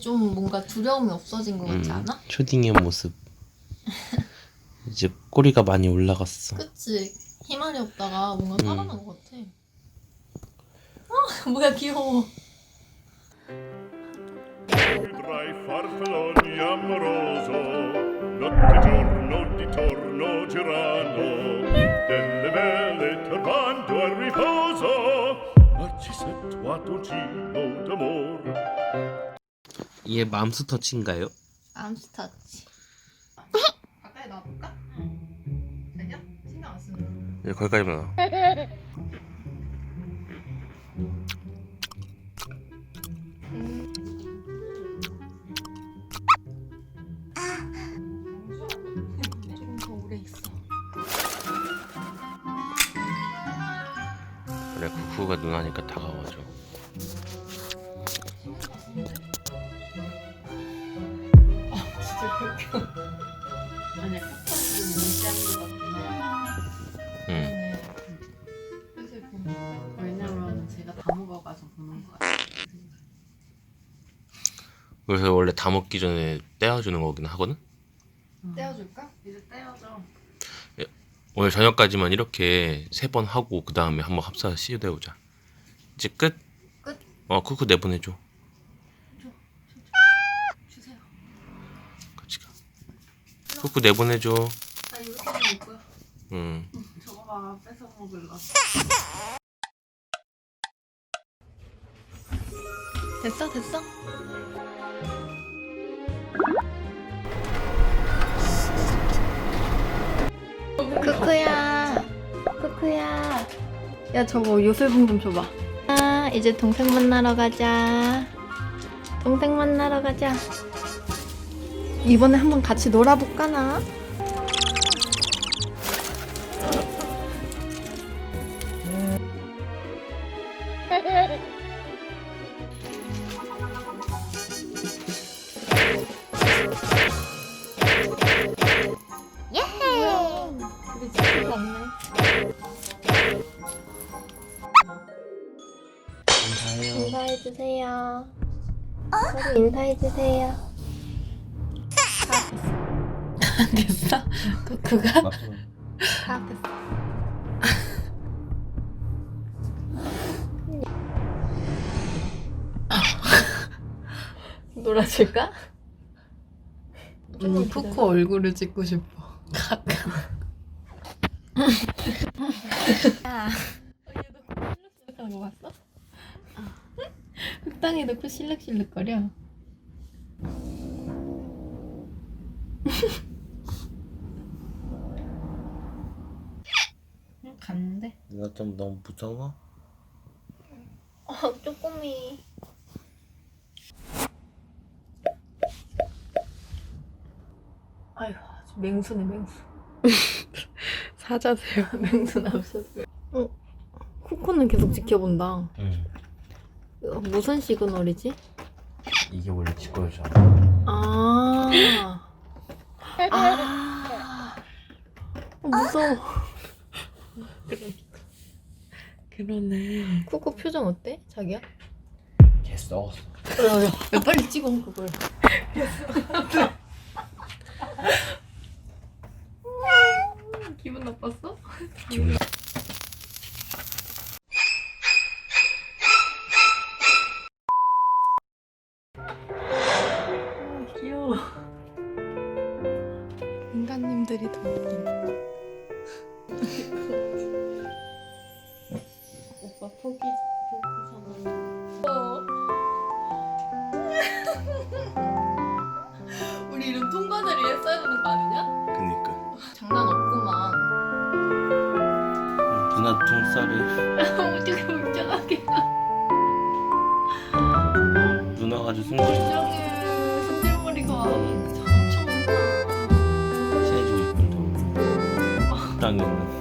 좀 뭔가 두려움이 없어진 것 같지 음, 않아? 초딩의 모습. 이제 꼬리가 많이 올라갔어. 그치? 희말이 없다가 뭔가 음. 살아난 것 같아. 아, 뭐야 귀여워. 얘 맘스 터치인가요? 암스타치. 가까이 놔볼까? 되냐? 신경 안 쓰는. 네, 거기까지 나. 조금 더 오래 있어. 그래 쿠쿠가 누나니까 다가와줘. 아. 네. 그래서 보면 왜냐면 제가 다 먹어가서 보는 거 같아요 그래서 원래 다 먹기 전에 떼어주는 거긴 하거든. 떼어줄까? 이제 떼어줘 오늘 저녁까지만 이렇게 세 번 하고 그 다음에 한번 합사 씌우대보자. 이제 끝. 끝? 어 쿠쿠 내보내줘. 주세요. 같이 가. 쿠쿠 내보내줘. 나 이렇게 먹을 거야 응. 저거 봐 뺏어 먹을라 됐어 됐어. 쿠쿠야, 쿠쿠야. 야 저거 요술봉 좀 줘봐. 아 이제 동생 만나러 가자. 동생 만나러 가자. 이번에 한번 같이 놀아볼까나? 감사해요. 인사해주세요. 인사해주세요. 다 됐어. 그, 그가? 다 됐어. 놀아줄까? 언니 푸쿠 얼굴을 찍고 싶어 실룩실룩하는 거 봤어? 흙당에 넣고 실룩실룩거려. 갔는데? 누나 좀 너무 무서워? 어, 쪼꼬미. 아휴, 아주 맹수네, 맹수. 사자세요 맹수. 어, 코코는 계속 지켜본다. 응. 어, 무슨 시그널이지? 이게 원래 직거잖아. 아. 아. 어, 무서워. 그러네 코코 표정 어때? 자기야? 걔 썩었어. 야, 야, 야, 빨리 찍어, 그걸. 기분 나빴어? 기분 나. 포기, 포기잖아. 우리 이름 통과제리 했어야 되는 거 아니냐? 그니까. 장난 없구만. 누나 둥살이 어떻게 멀쩡하게. 누나가 아주. 손질머리가 엄청 많다. 친해지고 싶은데. 땅에 있는